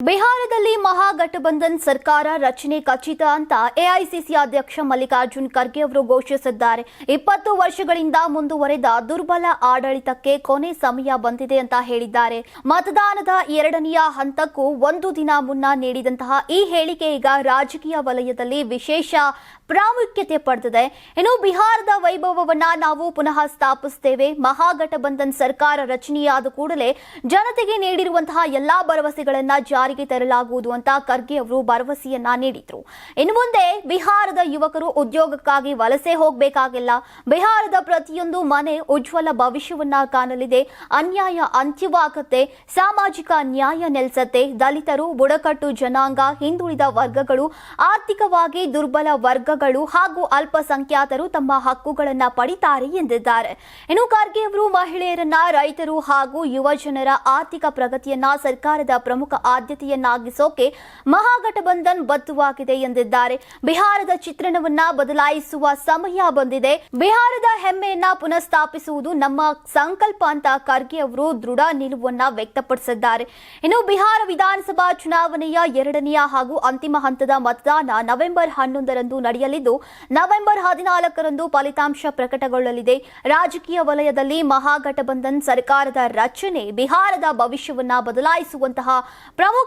ಬಿಹಾರದಲ್ಲಿ ಮಹಾಗಠಬಂಧನ್ ಸರ್ಕಾರ ರಚನೆ ಖಚಿತ ಅಂತ ಎಐಸಿಸಿ ಅಧ್ಯಕ್ಷ ಮಲ್ಲಿಕಾರ್ಜುನ್ ಖರ್ಗೆ ಅವರು ಘೋಷಿಸಿದ್ದಾರೆ. ಇಪ್ಪತ್ತು ವರ್ಷಗಳಿಂದ ಮುಂದುವರೆದ ದುರ್ಬಲ ಆಡಳಿತಕ್ಕೆ ಕೊನೆ ಸಮಯ ಬಂದಿದೆ ಅಂತ ಹೇಳಿದ್ದಾರೆ. ಮತದಾನದ ಎರಡನೆಯ ಹಂತಕ್ಕೂ ಒಂದು ದಿನ ಮುನ್ನ ನೀಡಿದಂತಹ ಈ ಹೇಳಿಕೆ ಈಗ ರಾಜಕೀಯ ವಲಯದಲ್ಲಿ ವಿಶೇಷ ಪ್ರಾಮುಖ್ಯತೆ ಪಡೆದಿದೆ. ಇನ್ನು ಬಿಹಾರದ ವೈಭವವನ್ನ ನಾವು ಪುನಃ ಸ್ಥಾಪಿಸುತ್ತೇವೆ ಮಹಾಗಠಬಂಧನ್ ಸರ್ಕಾರ ರಚನೆಯಾದ ಕೂಡಲೇ ಜನತೆಗೆ ನೀಡಿರುವಂತಹ ಎಲ್ಲಾ ಭರವಸೆಗಳನ್ನ ಜಾರಿಗೆ ತರಲಾಗುವುದು ಅಂತ ಖರ್ಗೆ ಅವರು ಭರವಸೆಯನ್ನ ನೀಡಿದ್ರು. ಇನ್ನು ಮುಂದೆ ಬಿಹಾರದ ಯುವಕರು ಉದ್ಯೋಗಕ್ಕಾಗಿ ವಲಸೆ ಹೋಗಬೇಕಾಗಿಲ್ಲ. ಬಿಹಾರದ ಪ್ರತಿಯೊಂದು ಮನೆ ಉಜ್ವಲ ಭವಿಷ್ಯವನ್ನ ಕಾಣಲಿದೆ. ಅನ್ಯಾಯ ಅಂತ್ಯವಾಗುತ್ತೆ. ಸಾಮಾಜಿಕ ನ್ಯಾಯ ನೆಲೆಸತ್ತೆ. ದಲಿತರು ಬುಡಕಟ್ಟು ಜನಾಂಗ, ಹಿಂದುಳಿದ ವರ್ಗಗಳು, ಆರ್ಥಿಕವಾಗಿ ದುರ್ಬಲ ವರ್ಗಗಳು ಹಾಗೂ ಅಲ್ಪಸಂಖ್ಯಾತರು ತಮ್ಮ ಹಕ್ಕುಗಳನ್ನ ಪಡಿತಾರೆ ಎಂದಿದ್ದಾರೆ. ಇನ್ನು ಖರ್ಗೆ ಅವರು ಮಹಿಳೆಯರನ್ನ ರೈತರು ಹಾಗೂ ಯುವಜನರ ಆರ್ಥಿಕ ಪ್ರಗತಿಯನ್ನ ಸರ್ಕಾರದ ಪ್ರಮುಖ ಆದ್ಯತೆಯನ್ನಾಗಿಸೋಕೆ ಮಹಾಗಠಬಂಧನ್ ಬದ್ಧವಾಗಿದೆ ಎಂದಿದ್ದಾರೆ. ಬಿಹಾರದ ಚಿತ್ರಣವನ್ನ ಬದಲಾಯಿಸುವ ಸಮಯ ಬಂದಿದೆ. ಬಿಹಾರದ ಹೆಮ್ಮೆಯನ್ನ ಪುನಃಸ್ಥಾಪಿಸುವುದು ನಮ್ಮ ಸಂಕಲ್ಪ ಅಂತ ಖರ್ಗೆ ಅವರು ದೃಢ ನಿಲುವನ್ನ ವ್ಯಕ್ತಪಡಿಸಿದ್ದಾರೆ. ಇನ್ನು ಬಿಹಾರ ವಿಧಾನಸಭಾ ಚುನಾವಣೆಯ ಎರಡನೆಯ ಹಾಗೂ ಅಂತಿಮ ಹಂತದ ಮತದಾನ ನವೆಂಬರ್ ಹನ್ನೊಂದರಂದು ನಡೆಯಲಿದ್ದು, ನವೆಂಬರ್ ಹದಿನಾಲ್ಕರಂದು ಫಲಿತಾಂಶ ಪ್ರಕಟಗೊಳ್ಳಲಿದೆ. ರಾಜಕೀಯ ವಲಯದಲ್ಲಿ ಮಹಾಗಠಬಂಧನ್ ಸರ್ಕಾರದ ರಚನೆ, ಬಿಹಾರದ ಭವಿಷ್ಯವನ್ನ ಬದಲಾಯಿಸುವಂತಹ